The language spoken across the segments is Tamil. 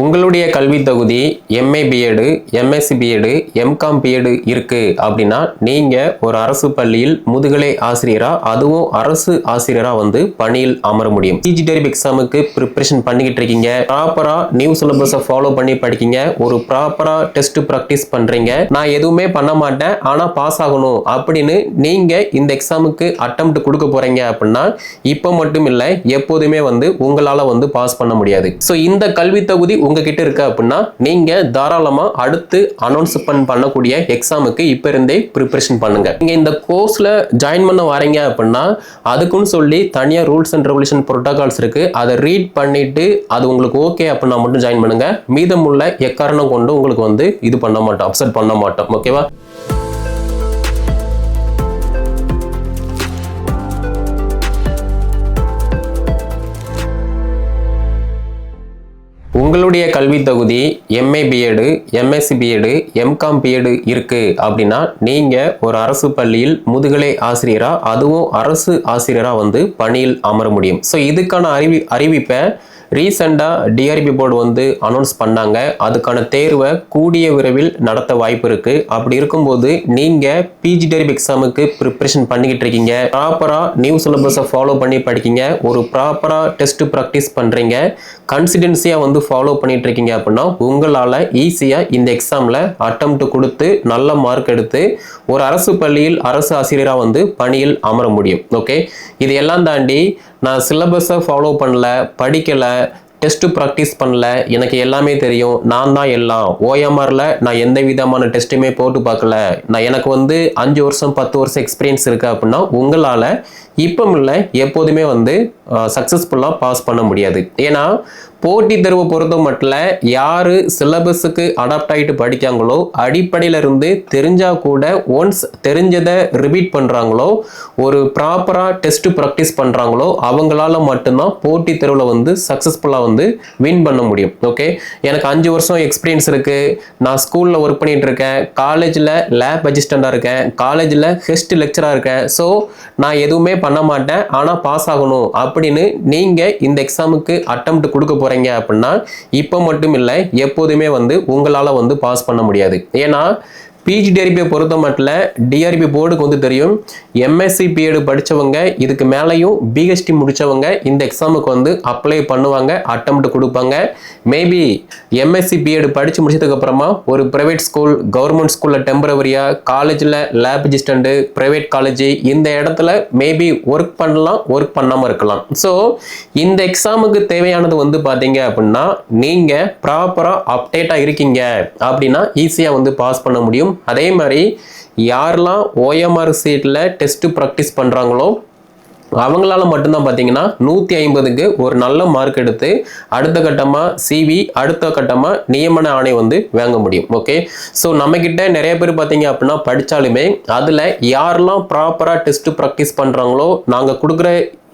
உங்களுடைய கல்வி தகுதி M A B Ed M Sc B Ed M Com B Ed இருக்கு அப்படின்னா நீங்க ஒரு அரசு பள்ளியில் முதுகலை ஆசிரியரா அதுவும் அரசு ஆசிரியரா வந்து பணியில் அமர முடியும். பிஜி டெரிப் எக்ஸாமுக்கு ப்ரிப்ரேஷன் பண்ணிக்கிட்டு இருக்கீங்க. ப்ராப்பரா நியூ சிலபஸை ஃபாலோ பண்ணி படிக்கீங்க ஒரு ப்ராப்பரா டெஸ்ட் ப்ராக்டிஸ் பண்றீங்க. நான் எதுவுமே பண்ண மாட்டேன். ஆனா பாஸ் ஆகணும் அப்படின்னு நீங்க இந்த எக்ஸாமுக்கு அட்டம் கொடுக்க போறீங்க அப்படின்னா இப்போ மட்டும் இல்லை எப்போதுமே வந்து உங்களால வந்து பாஸ் பண்ண முடியாது. ஸோ இந்த கல்வி தகுதி உங்ககிட்ட இருக்கு அப்படின்னா நீங்க தாராளமா அடுத்து அனௌன்ஸ் பண்ணக்கூடிய எக்ஸாமுக்கு இப்ப இருந்தே ப்ரிப்பரேஷன் பண்ணுங்க. நீங்க இந்த கோர்ஸ்ல ஜாயின் பண்ண வரீங்க அப்படின்னா அதுக்குன்னு சொல்லி தனியா ரூல்ஸ் அண்ட் ரெகுலேஷன் ப்ரோட்டோகால்ஸ் இருக்கு. அதை ரீட் பண்ணிட்டு அது உங்களுக்கு ஓகே அப்படின்னா மட்டும் ஜாயின் பண்ணுங்க. மீதமுள்ள எக்காரணம் கொண்டு உங்களுக்கு வந்து இது பண்ண மாட்டோம் அப்செட் பண்ண மாட்டோம். ஓகேவா உங்களுடைய கல்வி தகுதி M A B Ed M Sc B Ed M Com B Ed இருக்குது அப்படின்னா நீங்கள் ஒரு அரசு பள்ளியில் முதுகலை ஆசிரியராக அதுவும் அரசு ஆசிரியராக வந்து பணியில் அமர முடியும். ஸோ இதுக்கான அறிவி அறிவிப்பை ரீசெண்டாக டிஆர்பி போர்டு வந்து அனௌன்ஸ் பண்ணாங்க. அதுக்கான தேர்வை கூடிய விரைவில் நடத்த வாய்ப்பு இருக்குது அப்படி இருக்கும்போது நீங்கள் பிஜி டிஆர்பி எக்ஸாமுக்கு ப்ரிப்ரேஷன் பண்ணிக்கிட்டு இருக்கீங்க. ப்ராப்பராக நியூ சிலபஸை ஃபாலோ பண்ணி படிக்கிங்க. ஒரு ப்ராப்பராக டெஸ்ட் ப்ராக்டிஸ் பண்ணுறீங்க கன்சிடென்சியாக வந்து ஃபாலோ பண்ணிகிட்டு இருக்கீங்க அப்படின்னா உங்களால் ஈஸியாக இந்த எக்ஸாமில் அட்டம்ப்ட் கொடுத்து நல்ல மார்க் எடுத்து ஒரு அரசு பள்ளியில் அரசு ஆசிரியராக வந்து பணியில் அமர முடியும். ஓகே இது எல்லாம் தாண்டி நான் சிலபஸை ஃபாலோ பண்ணல படிக்கலை டெஸ்ட்டு ப்ராக்டிஸ் பண்ணல எனக்கு எல்லாமே தெரியும். நான் தான் எல்லாம். ஓஎம்ஆரில் நான் எந்த விதமான டெஸ்ட்டுமே போட்டு பார்க்கல. நான் எனக்கு வந்து அஞ்சு வருஷம் பத்து வருஷம் எக்ஸ்பீரியன்ஸ் இருக்குது அப்படின்னா உங்களால் இப்போ இல்லை எப்போதுமே வந்து சக்ஸஸ்ஃபுல்லாக பாஸ் பண்ண முடியாது. ஏன்னா போட்டி தேர்வை பொறுத்த மட்டும் யார் சிலபஸுக்கு அடாப்ட் ஆகிட்டு படிக்காங்களோ அடிப்படையிலிருந்து தெரிஞ்சால் கூட ஒன்ஸ் தெரிஞ்சதை ரிப்பீட் பண்ணுறாங்களோ ஒரு ப்ராப்பராக டெஸ்ட் ப்ராக்டிஸ் பண்ணுறாங்களோ அவங்களால மட்டும்தான் போட்டி தேர்வில் வந்து சக்ஸஸ்ஃபுல்லாக வந்து வின் பண்ண முடியும். ஓகே எனக்கு அஞ்சு வருஷம் எக்ஸ்பீரியன்ஸ் இருக்குது நான் ஸ்கூலில் ஒர்க் பண்ணிகிட்ருக்கேன் இருக்கேன். காலேஜில் லேப் அசிஸ்டண்ட்டாக இருக்கேன். காலேஜில் ஹெஸ்ட் லெக்சராக இருக்கேன். ஸோ நான் எதுவுமே பண்ண மாட்டேன் ஆனால் பாஸ் ஆகணும் அப்படின்னு நீங்கள் இந்த எக்ஸாமுக்கு அட்டம்ப்ட் கொடுக்க போகிறீங்க அப்படின்னா இப்போ மட்டும் இல்லை எப்போதுமே வந்து உங்களால் வந்து பாஸ் பண்ண முடியாது. ஏன்னா பிஜி டிஆர்பியை பொறுத்த மட்டும் டிஆர்பி போர்டுக்கு வந்து தெரியும். எம்எஸ்சி பிஎடு படித்தவங்க இதுக்கு மேலேயும் பிஹெச்டி முடித்தவங்க இந்த எக்ஸாமுக்கு வந்து அப்ளை பண்ணுவாங்க அட்டம்ப்ட் கொடுப்பாங்க. மேபி எம்எஸ்சி பிஎடு படித்து முடிச்சதுக்கப்புறமா ஒரு ப்ரைவேட் ஸ்கூல் கவர்மெண்ட் ஸ்கூலில் டெம்பரவரியாக காலேஜில் லேப் அசிஸ்டண்ட்டு ப்ரைவேட் காலேஜ் இந்த இடத்துல மேபி ஒர்க் பண்ணலாம் ஒர்க் பண்ணாமல் இருக்கலாம். ஸோ இந்த எக்ஸாமுக்கு தேவையானது வந்து பார்த்தீங்க அப்படின்னா நீங்கள் ப்ராப்பராக அப்டேட்டாக இருக்கீங்க. அப்படின்னா ஈஸியாக வந்து பாஸ் பண்ண முடியும். அதே மாதிரி யாரெல்லாம் ஓஎம்ஆர் சீட்டில் டெஸ்ட்டு ப்ராக்டிஸ் பண்ணுறாங்களோ அவங்களால மட்டும்தான் பார்த்தீங்கன்னா நூற்றி ஐம்பதுக்கு ஒரு நல்ல மார்க் எடுத்து அடுத்த கட்டமாக சிவி அடுத்த கட்டமாக நியமன ஆணை வந்து வாங்க முடியும். ஓகே ஸோ நம்மக்கிட்ட நிறைய பேர் பார்த்தீங்க அப்படின்னா படித்தாலுமே அதில் யாரெல்லாம் ப்ராப்பராக டெஸ்ட்டு ப்ராக்டிஸ் பண்ணுறாங்களோ நாங்கள் கொடுக்குற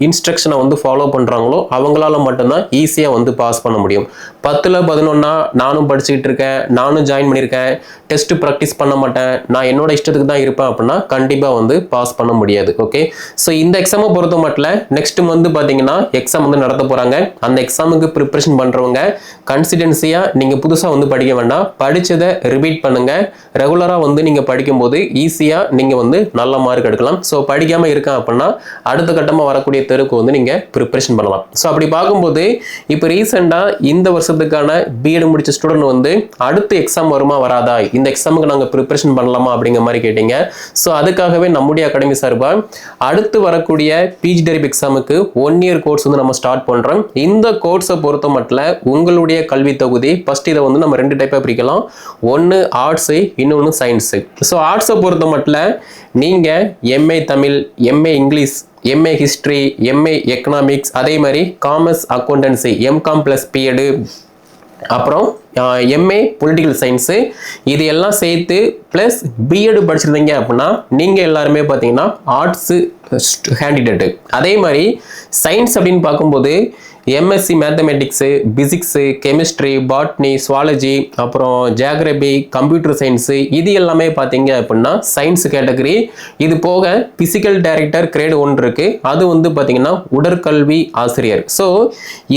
இன்ஸ்ட்ரக்ஷனை வந்து ஃபாலோ பண்ணுறாங்களோ அவங்களால மட்டும்தான் ஈஸியாக வந்து பாஸ் பண்ண முடியும். பத்தில் பதினொன்னா நானும் படிச்சுக்கிட்டு இருக்கேன் நானும் ஜாயின் பண்ணியிருக்கேன் டெஸ்ட் ப்ராக்டிஸ் பண்ண மாட்டேன் நான் என்னோட இஷ்டத்துக்கு தான் இருப்பேன் அப்படின்னா கண்டிப்பாக வந்து பாஸ் பண்ண முடியாது ஓகே ஸோ இந்த எக்ஸாமை பொறுத்த மட்டும் நெக்ஸ்ட் வந்து பார்த்தீங்கன்னா எக்ஸாம் வந்து நடத்த போகிறாங்க அந்த எக்ஸாமுக்கு ப்ரிப்ரேஷன் பண்ணுறவங்க கன்சிடென்சியாக நீங்கள் புதுசாக வந்து படிக்க வேண்டாம். படித்ததை ரிப்பீட் பண்ணுங்கள் ரெகுலராக வந்து நீங்கள் படிக்கும்போது ஈஸியாக நீங்கள் வந்து நல்ல மார்க் எடுக்கலாம். ஸோ படிக்காமல் இருக்கேன் அப்படின்னா அடுத்த கட்டமாக வரக்கூடிய தெருக்கு வந்து நீங்கள் ப்ரிப்பரேஷன் பண்ணலாம். ஸோ அப்படி பார்க்கும்போது இப்போ ரீசெண்டாக இந்த வருஷத்துக்கான பிஎட் முடிச்ச ஸ்டூடெண்ட் வந்து அடுத்த எக்ஸாம் வருமா வராதா? இந்த எக்ஸாமுக்கு நாங்கள் ப்ரிப்பரேஷன் பண்ணலாமா அப்படிங்கிற மாதிரி கேட்டீங்க. ஸோ அதுக்காகவே நம்முடைய அகாடமி சார்பாக அடுத்து வரக்கூடிய பிஜி டெரிப் எக்ஸாமுக்கு ஒன் இயர் கோர்ஸ் வந்து நம்ம ஸ்டார்ட் பண்ணுறோம் இந்த கோர்ஸை பொறுத்த மட்டும் உங்களுடைய கல்வி தொகுதி ஃபஸ்ட் இதை வந்து நம்ம ரெண்டு டைப்பாக பிரிக்கலாம். ஒன்று ஆர்ட்ஸு இன்னொன்று சயின்ஸு ஸோ ஆர்ட்ஸை பொறுத்த மட்டும் நீங்கள் MA Tamil MA English MA history MA economics அதே மாதிரி commerce accountancy MCom plus BEd அப்புறம் எம்ஏ பொலிட்டிக்கல் சயின்ஸு இது எல்லாம் சேர்த்து ப்ளஸ் பிஎட் படிச்சிருந்தீங்க அப்படின்னா நீங்கள் எல்லாருமே பார்த்தீங்கன்னா ஆர்ட்ஸு கேண்டிடேட்டு அதே மாதிரி சயின்ஸ் அப்படின்னு பார்க்கும்போது M Sc mathematics physics chemistry botany zoology அப்புறம் ஜியாகிரபி கம்ப்யூட்டர் சயின்ஸு இது எல்லாமே பார்த்தீங்க அப்படின்னா சயின்ஸ் கேட்டகரி இது போக பிசிக்கல் டைரக்டர் கிரேடு ஒன்று இருக்குது அது வந்து பார்த்தீங்கன்னா உடற்கல்வி ஆசிரியர். ஸோ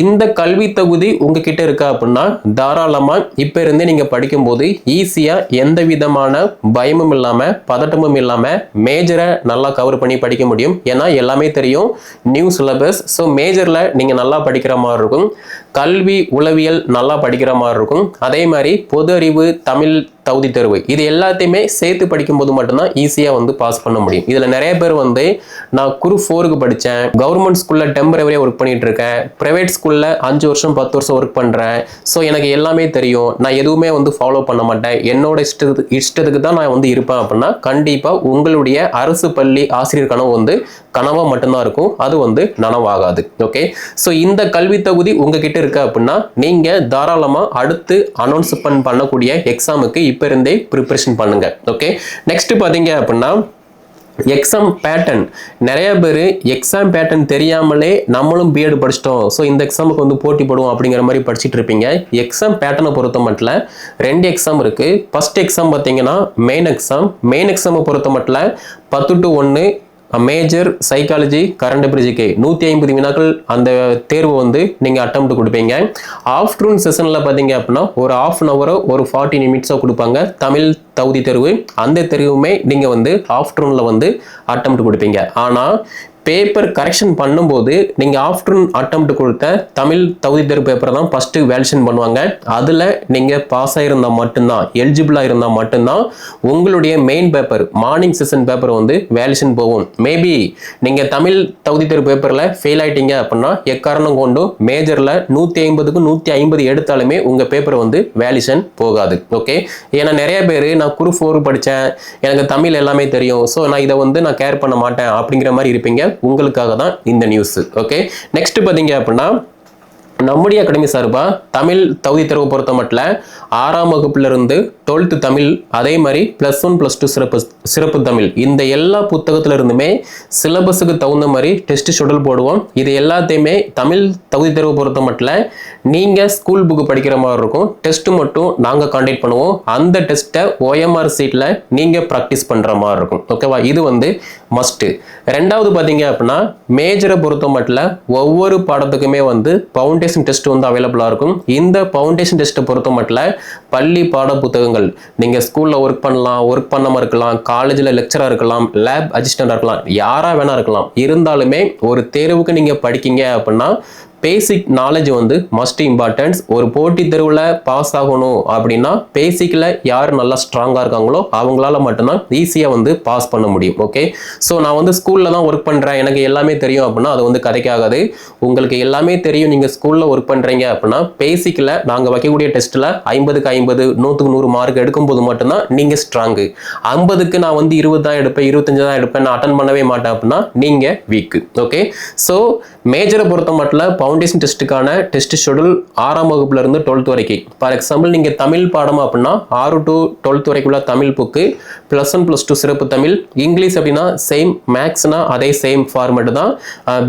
இந்த கல்வி தகுதி உங்ககிட்ட இருக்கா அப்படின்னா தாராளமாக இப்போ இருந்தே நீங்கள் படிக்கும்போது ஈஸியாக எந்த விதமான பயமும் இல்லாமல் பதட்டமும் இல்லாமல் மேஜரை நல்லா கவர் பண்ணி படிக்க முடியும். ஏன்னா எல்லாமே தெரியும். நியூ சிலபஸ் ஸோ மேஜரில் நீங்கள் நல்லா படிக்கிற மாதிரி இருக்கும். கல்வி உளவியல் நல்லா படிக்கிற மாதிரி இருக்கும். அதே மாதிரி பொது அறிவு தமிழ் தகுதி தேர்வு. இது எல்லாத்தையுமே சேர்த்து படிக்கும்போது மட்டும்தான் ஈஸியாக வந்து பாஸ் பண்ண முடியும். இதில் நிறைய பேர் வந்து நான் குரு ஃபோருக்கு படித்தேன் கவர்மெண்ட் ஸ்கூலில் டெம்பரவரியாக ஒர்க் பண்ணிட்டு இருக்கேன். ப்ரைவேட் ஸ்கூலில் அஞ்சு வருஷம் பத்து வருஷம் ஒர்க் பண்ணுறேன் ஸோ எனக்கு எல்லாமே தெரியும். நான் எதுவுமே வந்து ஃபாலோ பண்ண மாட்டேன். என்னோட இஷ்டத்துக்கு இஷ்டத்துக்கு தான் நான் வந்து இருப்பேன் அப்படின்னா கண்டிப்பாக உங்களுடைய அரசு பள்ளி ஆசிரியர் கனவு வந்து கனவாக மட்டும்தான் இருக்கும். அது வந்து நனவாகாது. ஓகே ஸோ இந்த கல்வி தகுதி உங்ககிட்ட இருக்கு அப்படின்னா நீங்கள் தாராளமாக அடுத்து அனௌன்ஸ்மெண்ட் பண்ணக்கூடிய எக்ஸாமுக்கு இப்போ இருந்தே ப்ரிப்பரேஷன் பண்ணுங்கள் ஓகே நெக்ஸ்ட் பார்த்தீங்க அப்படின்னா எக்ஸாம் பேட்டர்ன் நிறைய பேர் எக்ஸாம் பேட்டர்ன் தெரியாமலே நம்மளும் பிஎட் படிச்சிட்டோம். ஸோ இந்த எக்ஸாமுக்கு வந்து போட்டி போடுவோம் அப்படிங்கிற மாதிரி படிச்சுட்டு இருப்பீங்க. எக்ஸாம் பேட்டர்னை பொறுத்த மட்டும் ரெண்டு எக்ஸாம் இருக்குது ஃபஸ்ட் எக்ஸாம் பார்த்தீங்கன்னா மெயின் எக்ஸாம் மெயின் எக்ஸாமை பொறுத்த மட்டும் பத்து டு ஒன்று மேஜர் சைக்காலஜி கரண்ட் பிரிஜிக்கு நூற்றி ஐம்பது வினாக்கள் அந்த தேர்வு வந்து நீங்கள் அட்டம் கொடுப்பீங்க. ஆஃப்டர்நூன் செஷனில் பார்த்தீங்க அப்படின்னா ஒரு ஆஃப் அன் ஹவரோ ஒரு ஃபார்ட்டி நிமிட்ஸோ கொடுப்பாங்க. தமிழ் தகுதி தேர்வு அந்த தேர்வுமே நீங்கள் வந்து ஆஃப்டர்நூனில் வந்து அட்டம் கொடுப்பீங்க. ஆனால் பேப்பர் கரெக்ஷன் பண்ணும்போது நீங்கள் ஆஃப்டர்நூன் அட்டம்ப்ட் கொடுத்த தமிழ் தகுதி தேர்வு பேப்பரை தான் ஃபஸ்ட்டு வேலிஷன் பண்ணுவாங்க. அதில் நீங்கள் பாஸ் ஆகிருந்தால் மட்டும்தான் எலிஜிபிளாக இருந்தால் மட்டும்தான் உங்களுடைய main paper morning session paper வந்து வேலிஷன் போகும். மேபி நீங்கள் தமிழ் தகுதி தேர்வு பேப்பரில் ஃபெயில் ஆகிட்டீங்க அப்படின்னா எக்காரணம் கொண்டும் மேஜரில் நூற்றி ஐம்பதுக்கு நூற்றி ஐம்பது எடுத்தாலுமே உங்கள் பேப்பர் வந்து வேலிஷன் போகாது. ஓகே ஏன்னா நிறைய பேர் நான் குரூப் ஃபோர் படித்தேன் எனக்கு தமிழ் எல்லாமே தெரியும். ஸோ நான் இதை வந்து நான் கேர் பண்ண மாட்டேன் அப்படிங்கிற மாதிரி இருப்பீங்க. உங்களுக்காக தான் இந்த நியூஸ் ஓகே நெக்ஸ்ட் பார்த்தீங்க அப்படின்னா நம்முடைய அகாடமி சார்பாக தமிழ் தகுதி தேர்வு பொறுத்த மட்டும் ஆறாம் வகுப்புலேருந்து டுவெல்த்து தமிழ் அதே மாதிரி ப்ளஸ் ஒன் ப்ளஸ் டூ சிறப்பு சிறப்பு தமிழ். இந்த எல்லா புத்தகத்திலிருந்துமே சிலபஸுக்கு தகுந்த மாதிரி டெஸ்ட் ஷெடியூல் போடுவோம். இது எல்லாத்தையுமே தமிழ் தகுதி தேர்வு பொறுத்த மட்டும் நீங்கள் ஸ்கூல் புக்கு படிக்கிற மாதிரி இருக்கும். டெஸ்ட்டு மட்டும் நாங்கள் காண்டக்ட் பண்ணுவோம். அந்த டெஸ்ட்டை ஓஎம்ஆர் சீட்டில் நீங்கள் ப்ராக்டிஸ் பண்ணுற மாதிரி இருக்கும். ஓகேவா இது வந்து மஸ்ட்டு ரெண்டாவது பார்த்தீங்க அப்படின்னா மேஜரை பொறுத்த மட்டும் ஒவ்வொரு பாடத்துக்குமே வந்து ஃபவுண்டேஷன் டெஸ்ட் வந்து அவைலபிளாக இருக்கும். இந்த ஃபவுண்டேஷன் டெஸ்ட்டை பொறுத்த மட்டும் பள்ளி பாட புத்தகங்கள் நீங்கள் ஸ்கூலில் ஒர்க் பண்ணலாம் ஒர்க் பண்ணாமல் இருக்கலாம் காலேஜில் லெக்சராக இருக்கலாம் லேப் அசிஸ்டண்டாக இருக்கலாம் யாராக வேணா இருக்கலாம். இருந்தாலுமே ஒரு தேர்வுக்கு நீங்கள் படிக்கிங்க அப்படின்னா பேசிக் நாலேஜ் வந்து மஸ்ட் இம்பார்ட்டன்ஸ் ஒரு போட்டித் தேர்வில் பாஸ் ஆகணும் அப்படின்னா பேசிக்கில் யார் நல்லா ஸ்ட்ராங்காக இருக்காங்களோ அவங்களால மட்டும்தான் ஈஸியாக வந்து பாஸ் பண்ண முடியும். ஓகே ஸோ நான் வந்து ஸ்கூலில் தான் ஒர்க் பண்ணுறேன் எனக்கு எல்லாமே தெரியும் அப்படின்னா அது வந்து கதைக்காகாது. உங்களுக்கு எல்லாமே தெரியும் நீங்கள் ஸ்கூலில் ஒர்க் பண்ணுறீங்க அப்படின்னா பேசிக்கில் நாங்கள் வைக்கக்கூடிய டெஸ்ட்டில் ஐம்பதுக்கு ஐம்பது நூற்றுக்கு நூறு மார்க் எடுக்கும்போது மட்டும்தான் நீங்கள் ஸ்ட்ராங்கு ஐம்பதுக்கு நான் வந்து இருபது தான் எடுப்பேன் இருபத்தஞ்சு தான் எடுப்பேன் நான் அட்டன் பண்ணவே மாட்டேன் அப்படின்னா நீங்கள் வீக்கு ஓகே ஸோ மேஜரை பொறுத்த மட்டும் ஃபவுண்டேஷன் டெஸ்ட்டுக்கான டெஸ்ட் ஷெடியூல் ஆறாம் வகுப்புலேருந்து டுவெல்த் வரைக்கும். ஃபார் எக்ஸாம்பிள் நீங்கள் தமிழ் பாடம் அப்படின்னா ஆறு to twelfth வரைக்குள்ள Tamil book plus one plus two சிறப்பு தமிழ். இங்கிலீஷ் அப்படின்னா சேம் மேக்ஸ்னா அதே சேம் ஃபார்மேட் தான்.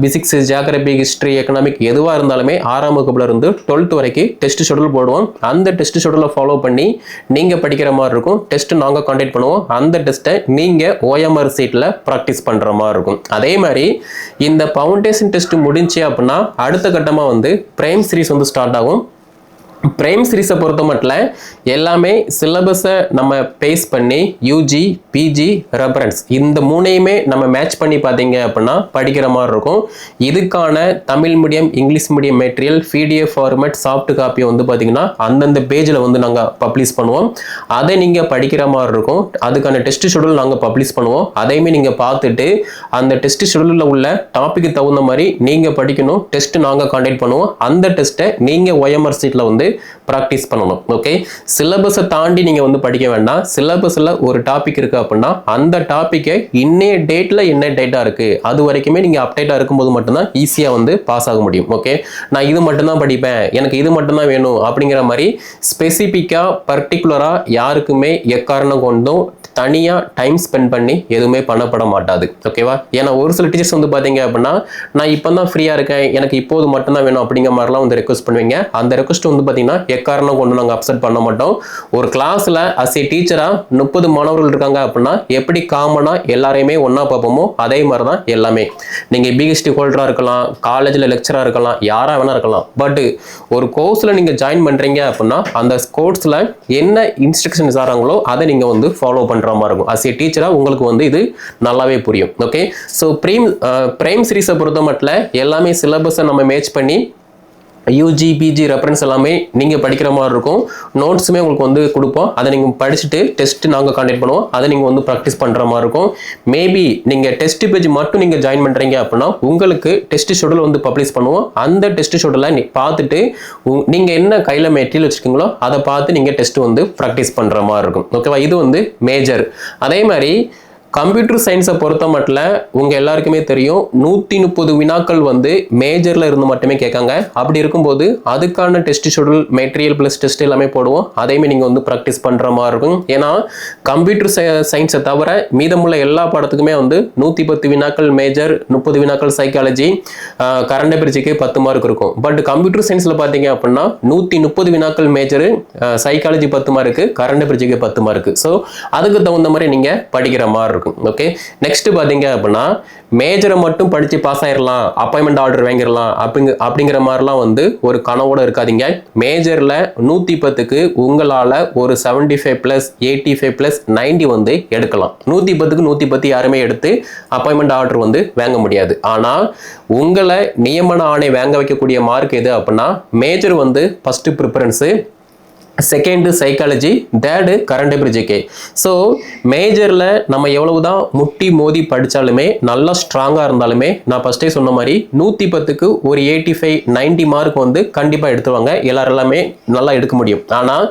பிசிக்ஸ் ஜியாகிரபி ஹிஸ்ட்ரி எக்கனாமிக் எதுவாக இருந்தாலுமே ஆறாம் வகுப்புலேருந்து டுவெல்த் வரைக்கும் டெஸ்ட் ஷெடியூல் போடுவோம். அந்த டெஸ்ட் ஷெடியூலை ஃபாலோ பண்ணி நீங்கள் படிக்கிற மாதிரி இருக்கும். டெஸ்ட் நாங்கள் கான்டாக்ட் பண்ணுவோம். அந்த டெஸ்ட்டை நீங்கள் ஓஎம்ஆர் சீட்டில் ப்ராக்டிஸ் பண்ணுற மாதிரி இருக்கும். அதே மாதிரி இந்த ஃபவுண்டேஷன் டெஸ்ட் முடிஞ்சு அப்படின்னா அடுத்த கட்டமாக வந்து பிரைம் சீரிஸ் வந்து ஸ்டார்ட் ஆகும். பிரைம் சீரிஸை பொறுத்த மட்டும் எல்லாமே சிலபஸை நம்ம பேஸ் பண்ணி யூஜி பிஜி ரெஃபரன்ஸ் இந்த மூணையுமே நம்ம மேட்ச் பண்ணி பார்த்தீங்க அப்படின்னா படிக்கிற மாதிரி இருக்கும். இதுக்கான Tamil medium English medium material PDF format soft copy வந்து பார்த்தீங்கன்னா அந்தந்த பேஜில் வந்து நாங்கள் பப்ளிஷ் பண்ணுவோம். அதை நீங்கள் படிக்கிற மாதிரி இருக்கும். அதுக்கான டெஸ்ட் ஷெடியூல் நாங்கள் பப்ளிஷ் பண்ணுவோம். அதையுமே நீங்கள் பார்த்துட்டு அந்த டெஸ்ட் ஷெடியூலில் உள்ள டாப்பிக்கு தகுந்த மாதிரி நீங்கள் படிக்கணும். டெஸ்ட் நாங்கள் கான்டாக்ட் பண்ணுவோம். அந்த டெஸ்ட்டை நீங்கள் ஒயம்ஆர் சீட்டில் வந்து ப்ராக்டிஸ் பண்ணணும். ஓகே சிலபஸை தாண்டி நீங்கள் வந்து படிக்க வேண்டாம். சிலபஸில் ஒரு டாபிக் இருக்குது அப்படின்னா அந்த டாப்பிக்கை இன்னைய டேட்டில் என்ன டேட்டாக இருக்குது அது வரைக்குமே நீங்கள் அப்டேட்டாக இருக்கும்போது மட்டும்தான் ஈஸியாக வந்து பாஸ் ஆக முடியும். ஓகே நான் இது மட்டும்தான் படிப்பேன். எனக்கு இது மட்டும்தான் வேணும் அப்படிங்கிற மாதிரி ஸ்பெசிஃபிக்காக பர்டிகுலராக யாருக்குமே எக்காரணம் கொண்டும் தனியாக டைம் ஸ்பெண்ட் பண்ணி எதுவுமே பண்ணப்பட மாட்டாது. ஓகேவா ஏன்னா ஒரு சில டீச்சர்ஸ் வந்து பார்த்தீங்க அப்படின்னா நான் இப்போ தான் ஃப்ரீயாக இருக்கேன். எனக்கு இப்போது மட்டும்தான் வேணும். அப்படிங்கிற மாதிரிலாம் வந்து ரெக்வஸ்ட் பண்ணுவீங்க. அந்த ரெக்வஸ்ட் வந்து பார்த்தீங்கன்னா எக்காரணம் கொண்டு நாங்கள் அப்செட் பண்ண மாட்டோம். ஒரு கிளாஸில் அஸ் ஏ டீச்சராக முப்பது மாணவர்கள் இருக்காங்க அப்படின்னா எப்படி காமனாக எல்லாரையுமே ஒன்றா பார்ப்போமோ அதே மாதிரி தான் எல்லாமே நீங்கள் பிஹெச்டி ஹோல்டராக இருக்கலாம் காலேஜில் லெக்சராக இருக்கலாம் யாராக வேணா இருக்கலாம். பட் ஒரு கோர்ஸில் நீங்கள் ஜாயின் பண்ணுறீங்க அப்படின்னா அந்த கோர்ஸில் என்ன இன்ஸ்ட்ரக்ஷன்ஸ் தராங்களோ அதை நீங்கள் வந்து ஃபாலோ பண்ணுற மாதிரி இருக்கும் அஸ் ஏ டீச்சராக உங்களுக்கு வந்து இது நல்லாவே புரியும். ஓகே ஸோ ப்ரீம் ப்ரைம் சீரீஸை பொறுத்த மட்டும் எல்லாமே சிலபஸை நம்ம மேட்ச் பண்ணி யூஜி பிஜி ரெஃபரன்ஸ் எல்லாமே நீங்கள் படிக்கிற மாதிரி இருக்கும். நோட்ஸுமே உங்களுக்கு வந்து கொடுப்போம். அதை நீங்கள் படிச்சுட்டு டெஸ்ட் நாங்கள் காண்டக்ட் பண்ணுவோம். அதை நீங்கள் வந்து ப்ராக்டிஸ் பண்ணுற மாதிரி இருக்கும். மேபி நீங்கள் டெஸ்ட் பேஜ் மட்டும் நீங்கள் ஜாயின் பண்ணுறீங்க அப்படின்னா உங்களுக்கு டெஸ்ட் ஷெடியூல் வந்து பப்ளிஷ் பண்ணுவோம். அந்த டெஸ்ட் ஷெடியூலை நீ பார்த்துட்டு நீங்கள் என்ன கையில் மெட்டீரியல் வச்சுருக்கீங்களோ அதை பார்த்து நீங்கள் டெஸ்ட் வந்து ப்ராக்டிஸ் பண்ணுற மாதிரி இருக்கும். ஓகேவா இது வந்து மேஜர் அதே மாதிரி கம்ப்யூட்டர் சயின்ஸை பொறுத்த மட்டும் உங்கள் எல்லாருக்குமே தெரியும் நூற்றி முப்பது வினாக்கள் வந்து மேஜரில் இருந்து மட்டுமே கேட்காங்க. அப்படி இருக்கும்போது அதுக்கான test schedule material plus test எல்லாமே போடுவோம். அதையுமே நீங்கள் வந்து ப்ராக்டிஸ் பண்ணுற மாதிரி இருக்கும். ஏன்னா கம்ப்யூட்டர் சயின்ஸை தவிர மீதமுள்ள எல்லா பாடத்துக்குமே வந்து நூற்றி பத்து வினாக்கள் மேஜர் முப்பது வினாக்கள் சைக்காலஜி கரண்ட் பிரிட்ஜுக்கு பத்து மார்க் இருக்கும். பட் கம்ப்யூட்டர் சயின்ஸில் பார்த்தீங்க அப்படின்னா நூற்றி முப்பது வினாக்கள் மேஜரு சைக்காலஜி பத்து மார்க்கு கரண்ட் பிரிட்ஜுக்கு பத்து மார்க்கு ஸோ அதுக்கு தகுந்த மாதிரி நீங்கள் படிக்கிற மாதிரி இருக்கும். ஓகே நெக்ஸ்ட் பார்த்தீங்க அப்படின்னா மேஜரை மட்டும் படித்து பாஸ் ஆயிடலாம் அப்பாயின்மெண்ட் ஆர்டர் வாங்கிடலாம் அப்படிங்க அப்படிங்கிற மாதிரிலாம் வந்து ஒரு கனவோட இருக்காதீங்க. மேஜரில் நூற்றி பத்துக்கு உங்களால் ஒரு seventy five plus eighty five plus ninety வந்து எடுக்கலாம். நூற்றி பத்துக்கு நூற்றி பத்து யாருமே எடுத்து அப்பாயின்மெண்ட் ஆர்டர் வந்து வாங்க முடியாது. ஆனால் உங்களை நியமன ஆணை வாங்க வைக்கக்கூடிய மார்க் எது அப்படின்னா மேஜர் வந்து first preference second psychology third current பிரிட்ஜுக்கே so மேஜரில் நம்ம எவ்வளவு தான் முட்டி மோதி படித்தாலுமே நல்லா ஸ்ட்ராங்காக இருந்தாலுமே நான் ஃபஸ்ட்டே சொன்ன மாதிரி நூற்றி பத்துக்கு ஒரு எயிட்டி ஃபைவ் நைன்டி மார்க் வந்து கண்டிப்பாக எடுத்துருவாங்க. எல்லாரும் எல்லாமே நல்லா எடுக்க முடியும். ஆனால்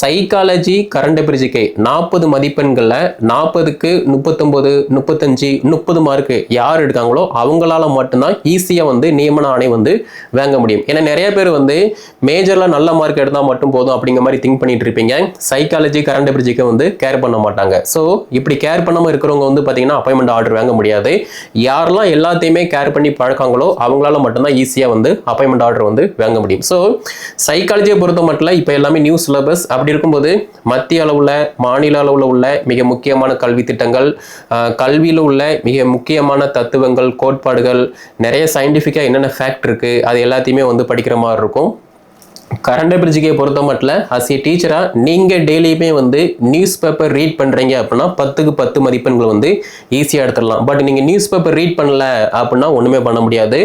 சைக்காலஜி கரண்ட் பிரிட்ஜுக்கே நாற்பது மதிப்பெண்களில் நாற்பதுக்கு முப்பத்தொம்போது முப்பத்தஞ்சு முப்பது மார்க்கு யார் எடுக்காங்களோ அவங்களால மட்டும்தான் ஈஸியாக வந்து நியமன ஆணை வந்து வாங்க முடியும். ஏன்னா நிறைய பேர் வந்து மேஜரில் நல்ல மார்க் எடுத்தால் மட்டும் போதும் அப்படிங்கிற மாதிரி திங்க் பண்ணிட்டு இருப்பீங்க. சைக்காலஜி கரண்ட் பிரிட்ஜுக்கு வந்து கேர் பண்ண மாட்டாங்க. ஸோ இப்படி கேர் பண்ணாமல் இருக்கிறவங்க வந்து பார்த்தீங்கன்னா அப்பாயின்மெண்ட் ஆர்டர் வாங்க முடியாது. யாரெல்லாம் எல்லாத்தையுமே கேர் பண்ணி பழக்காங்களோ அவங்களால மட்டும்தான் ஈஸியாக வந்து அப்பாயின்மெண்ட் ஆர்டர் வந்து வாங்க முடியும். ஸோ சைக்காலஜியை பொறுத்த மட்டும் இப்போ எல்லாமே நியூ சிலபஸ் அப்படி இருக்கும்போது மத்திய அளவில் மாநில அளவில் உள்ள மிக முக்கியமான கல்வி திட்டங்கள் கல்வியில் உள்ள மிக முக்கியமான தத்துவங்கள் கோட்பாடுகள் நிறைய சயின்டிஃபிக்காக என்னென்ன ஃபேக்ட் இருக்குது அது எல்லாத்தையுமே வந்து படிக்கிற மாதிரி இருக்கும். கரண்ட் பிரிட்ஜுக்கே பொறுத்த மட்டும் அஸ் ஏ டீச்சராக நீங்கள் டெய்லியுமே வந்து நியூஸ் பேப்பர் ரீட் பண்ணுறீங்க அப்படின்னா பத்துக்கு பத்து மதிப்பெண்கள் வந்து ஈஸியாக எடுத்துடலாம். பட் நீங்கள் நியூஸ் பேப்பர் ரீட் பண்ணல அப்படின்னா ஒன்றுமே பண்ண முடியாது.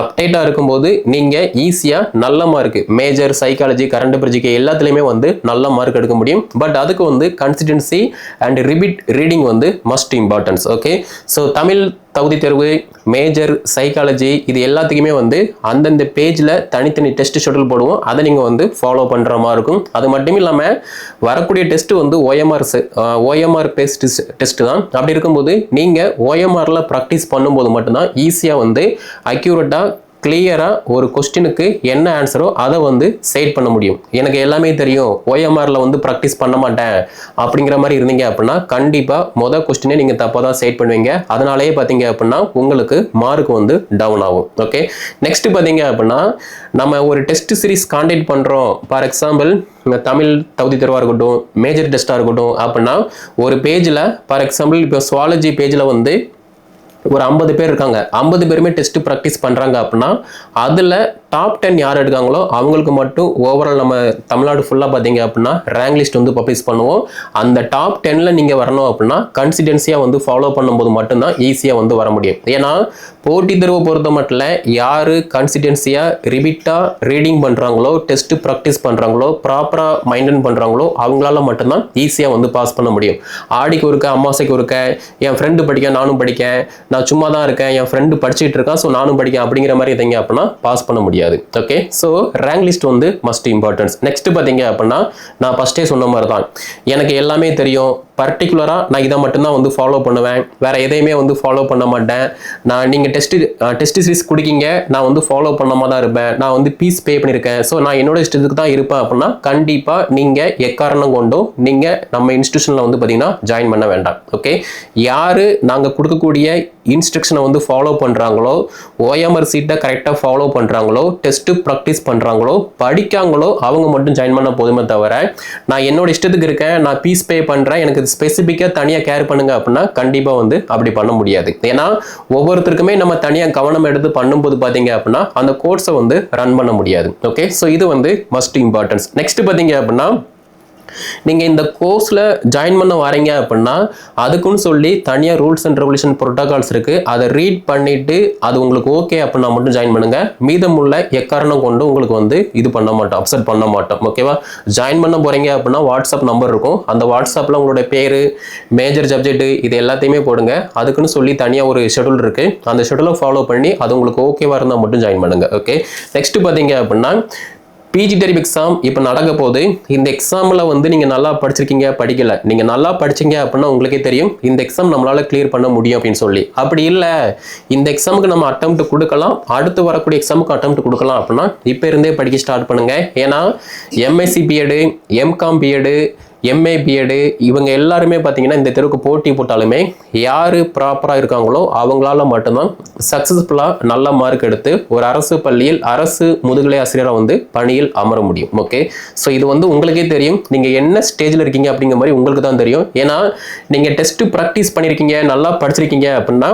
அப்டேட்டாக இருக்கும்போது நீங்கள் ஈஸியாக நல்ல மார்க் மேஜர் சைக்காலஜி கரண்ட் பிரிட்ஜுக்கு எல்லாத்துலேயுமே வந்து நல்ல மார்க் எடுக்க முடியும். பட் அதுக்கு வந்து கன்சிஸ்டன்சி அண்ட் ரிபீட் ரீடிங் வந்து must importance okay so Tamil தகுதி தேர்வு மேஜர் சைக்காலஜி இது எல்லாத்துக்குமே வந்து அந்தந்த பேஜில் தனித்தனி டெஸ்ட் ஷெட்யூல் போடுவோம். அதை நீங்கள் வந்து ஃபாலோ பண்ணுற மாதிரி இருக்கும். அது மட்டும் இல்லாமல் வரக்கூடிய டெஸ்ட்டு வந்து ஓஎம்ஆர் ஓஎம்ஆர் பேஸ்ட் டெஸ்ட் தான். அப்படி இருக்கும்போது நீங்கள் ஓஎம்ஆரில் ப்ராக்டிஸ் பண்ணும்போது மட்டும்தான் ஈஸியாக வந்து அக்யூரேட்டாக கிளியராக ஒரு கொஸ்டினுக்கு என்ன ஆன்சரோ அதை வந்து செட் பண்ண முடியும். எனக்கு எல்லாமே தெரியும். ஓஎம்ஆரில் வந்து ப்ராக்டிஸ் பண்ண மாட்டேன் அப்படிங்கிற மாதிரி இருந்தீங்க அப்படின்னா கண்டிப்பாக மொதல் கொஸ்டினே நீங்கள் தப்பாக தான் சைட் பண்ணுவீங்க. அதனாலேயே பார்த்தீங்க அப்படின்னா உங்களுக்கு மார்க் வந்து டவுன் ஆகும். ஓகே நெக்ஸ்ட் பார்த்தீங்க அப்படின்னா நம்ம ஒரு டெஸ்ட் சீரிஸ் காண்டக்ட் பண்ணுறோம் ஃபார் எக்ஸாம்பிள் தமிழ் தகுதி தேர்வாக இருக்கட்டும் மேஜர் டெஸ்ட்டாக இருக்கட்டும் அப்படின்னா ஒரு பேஜில் ஃபார் எக்ஸாம்பிள் இப்போ சுவாலஜி பேஜில் வந்து ஒரு ஐம்பது பேர் இருக்காங்க. ஐம்பது பேருமே டெஸ்ட் ப்ராக்டிஸ் பண்ணுறாங்க அப்படின்னா அதில் டாப் டென் யார் எடுக்காங்களோ அவங்களுக்கு மட்டும் ஓவரால் நம்ம தமிழ்நாடு ஃபுல்லாக பார்த்தீங்க அப்படின்னா ரேங்க் லிஸ்ட் வந்து பப்ளிஷ் பண்ணுவோம். அந்த டாப் டெனில் நீங்கள் வரணும் அப்படின்னா கன்சிடென்சியாக வந்து ஃபாலோ பண்ணும்போது மட்டும்தான் ஈஸியாக வந்து வர முடியும். ஏன்னா போட்டித் தேர்வை பொறுத்த மட்டும் யார் கன்சிடென்சியாக ரிபீட்டாக ரீடிங் பண்ணுறாங்களோ டெஸ்ட் ப்ராக்டிஸ் பண்ணுறாங்களோ ப்ராப்பராக மைண்டன் பண்ணுறாங்களோ அவங்களால மட்டும்தான் ஈஸியாக வந்து பாஸ் பண்ண முடியும். ஆடிக்கு ஒருக்க அமாவாசைக்கு ஒருக்க என் ஃப்ரெண்டு படிக்க நானும் படிக்க நான் சும்மா தான் இருக்கேன் என் ஃப்ரெண்டு படிச்சுட்டு இருக்கான் ஸோ நானும் படிக்கேன் அப்படிங்கிற மாதிரி எதைங்க அப்படின்னா பாஸ் பண்ண முடியாது. ஓகே ஸோ ரேங்க் லிஸ்ட் வந்து மஸ்ட் இம்பார்ட்டன்ஸ் நெக்ஸ்ட் பார்த்தீங்க அப்படின்னா நான் ஃபஸ்ட்டே சொன்ன மாதிரி தான் எனக்கு எல்லாமே தெரியும். பர்டிகுலராக நான் இதை மட்டும்தான் வந்து ஃபாலோ பண்ணுவேன். வேறு எதையுமே வந்து ஃபாலோ பண்ண மாட்டேன். நான் நீங்கள் டெஸ்ட் டெஸ்ட் சீரிஸ் குடிக்கிங்க நான் வந்து ஃபாலோ பண்ணாமல் தான் இருப்பேன். நான் வந்து பீஸ் பே பண்ணியிருக்கேன் ஸோ நான் என்னோட இஷ்டத்துக்கு தான் இருப்பேன் அப்படின்னா கண்டிப்பாக நீங்கள் எக்காரணம் கொண்டும் நீங்கள் நம்ம இன்ஸ்டியூஷனில் வந்து பார்த்தீங்கன்னா ஜாயின் பண்ண வேண்டாம். ஓகே யார் நாங்கள் கொடுக்கக்கூடிய இன்ஸ்ட்ரக்ஷனை வந்து ஃபாலோ பண்ணுறாங்களோ ஓஎம்ஆர் சீட்டை கரெக்டாக ஃபாலோ பண்ணுறாங்களோ டெஸ்ட்டு ப்ராக்டிஸ் பண்ணுறாங்களோ படிக்காங்களோ அவங்க மட்டும் ஜாயின் பண்ண போதுமே தவிர நான் என்னோட இஷ்டத்துக்கு இருக்கேன் நான் பீஸ் பே பண்ணுறேன் எனக்கு ஸ்பெசிஃபிக்காக தனியாக கேர் பண்ணுங்க அப்படின்னா கண்டிப்பாக வந்து அப்படி பண்ண முடியாது. ஏன்னா ஒவ்வொருத்தருக்குமே நம்ம தனியாக கவனம் எடுத்து பண்ணும்போது பார்த்தீங்க அப்படின்னா அந்த கோர்ஸை வந்து ரன் பண்ண முடியாது. ஓகே ஸோ இது வந்து மஸ்ட் இம்பார்ட்டன்ஸ் நெக்ஸ்ட் பார்த்தீங்க அப்படின்னா நீங்கள் இந்த கோர்ஸில் ஜாயின் பண்ண வரீங்க அப்படின்னா அதுக்குன்னு சொல்லி தனியாக ரூல்ஸ் அண்ட் ரெகுலேஷன் ப்ரோட்டோகால்ஸ் இருக்குது அதை ரீட் பண்ணிவிட்டு அது உங்களுக்கு ஓகே அப்படின்னா மட்டும் ஜாயின் பண்ணுங்கள் மீதமுள்ள எக்காரணம் கொண்டு உங்களுக்கு வந்து இது பண்ண மாட்டோம் அப்செட் பண்ண மாட்டோம். ஓகேவா ஜாயின் பண்ண போகிறீங்க அப்படின்னா வாட்ஸ்அப் நம்பர் இருக்கும். அந்த வாட்ஸ்அப்பில் உங்களுடைய பேர் மேஜர் சப்ஜெக்ட் இது எல்லாத்தையுமே போடுங்க. அதுக்குன்னு சொல்லி தனியாக ஒரு ஷெடியூல் இருக்குது அந்த ஷெடியூலை ஃபாலோ பண்ணி அது உங்களுக்கு ஓகேவாக இருந்தால் மட்டும் ஜாயின் பண்ணுங்கள் ஓகே நெக்ஸ்ட் பார்த்தீங்க அப்படின்னா பிஜி டெரிப் எக்ஸாம் இப்போ நடக்க போது இந்த எக்ஸாமில் வந்து நீங்கள் நல்லா படிச்சிருக்கீங்க படிக்கல. நீங்கள் நல்லா படிச்சீங்க அப்படின்னா உங்களுக்கே தெரியும் இந்த எக்ஸாம் நம்மளால் கிளியர் பண்ண முடியும் அப்படின்னு சொல்லி. அப்படி இல்லை. இந்த எக்ஸாமுக்கு நம்ம அட்டம் கொடுக்கலாம். அடுத்து வரக்கூடிய எக்ஸாமுக்கு அட்டம் கொடுக்கலாம் அப்படின்னா இப்போ இருந்தே படிக்க ஸ்டார்ட் பண்ணுங்கள் ஏன்னா MSc BEd MCom BEd MA BEd இவங்க எல்லாருமே பார்த்தீங்கன்னா இந்த தெருவுக்கு போட்டி போட்டாலுமே யார் ப்ராப்பராக இருக்காங்களோ அவங்களால மட்டும்தான் சக்ஸஸ்ஃபுல்லாக நல்ல மார்க் எடுத்து ஒரு அரசு பள்ளியில் அரசு முதுகலை ஆசிரியராக வந்து பணியில் அமர முடியும். ஓகே ஸோ இது வந்து உங்களுக்கே தெரியும். நீங்கள் என்ன ஸ்டேஜில் இருக்கீங்க அப்படிங்கிற மாதிரி உங்களுக்கு தான் தெரியும். ஏன்னா நீங்கள் டெஸ்ட்டு ப்ராக்டிஸ் பண்ணியிருக்கீங்க நல்லா படிச்சிருக்கீங்க அப்படின்னா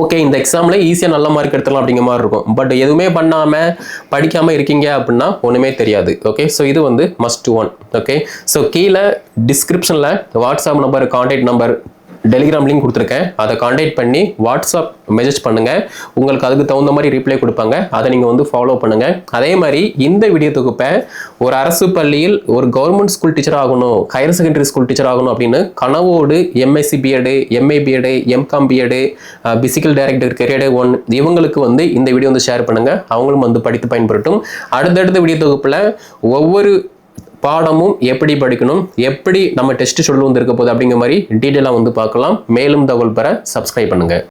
ஓகே இந்த எக்ஸாமில் ஈஸியாக நல்ல மார்க் எடுத்துடலாம் அப்படிங்கிற மாதிரி இருக்கும். பட் எதுவுமே பண்ணாமல் படிக்காமல் இருக்கீங்க அப்படின்னா ஒன்றுமே தெரியாது. ஓகே ஸோ இது வந்து மஸ்ட் ஒன் ஓகே ஸோ கீழே டிஸ்கிரிப்ஷனில் WhatsApp number contact number Telegram link கொடுத்துருக்கேன். அதை காண்டாக்ட் பண்ணி வாட்ஸ்அப் மெசேஜ் பண்ணுங்கள் உங்களுக்கு அதுக்கு தகுந்த மாதிரி ரிப்ளை கொடுப்பாங்க. அதை நீங்கள் வந்து ஃபாலோ பண்ணுங்கள் அதே மாதிரி இந்த வீடியோ தொகுப்பை ஒரு அரசு பள்ளியில் ஒரு கவர்மெண்ட் ஸ்கூல் டீச்சர் ஆகணும் ஹையர் செகண்டரி ஸ்கூல் டீச்சர் ஆகணும் அப்படின்னு கனவோடு MSc BEd MA BEd MCom BEd physical director கெரியடு one இவங்களுக்கு வந்து இந்த வீடியோ வந்து ஷேர் பண்ணுங்கள் அவங்களும் வந்து படித்து பயன்படுத்தும் அடுத்தடுத்த வீடியோ தொகுப்பில் ஒவ்வொரு பாடமும் எப்படி படிக்கணும் எப்படி நம்ம டெஸ்ட் ஷெடியூல் வந்து இருக்க போகுது அப்படிங்கிற மாதிரி டீட்டெயிலாக வந்து பார்க்கலாம். மேலும் தகவல் பெற சப்ஸ்கிரைப் பண்ணுங்கள்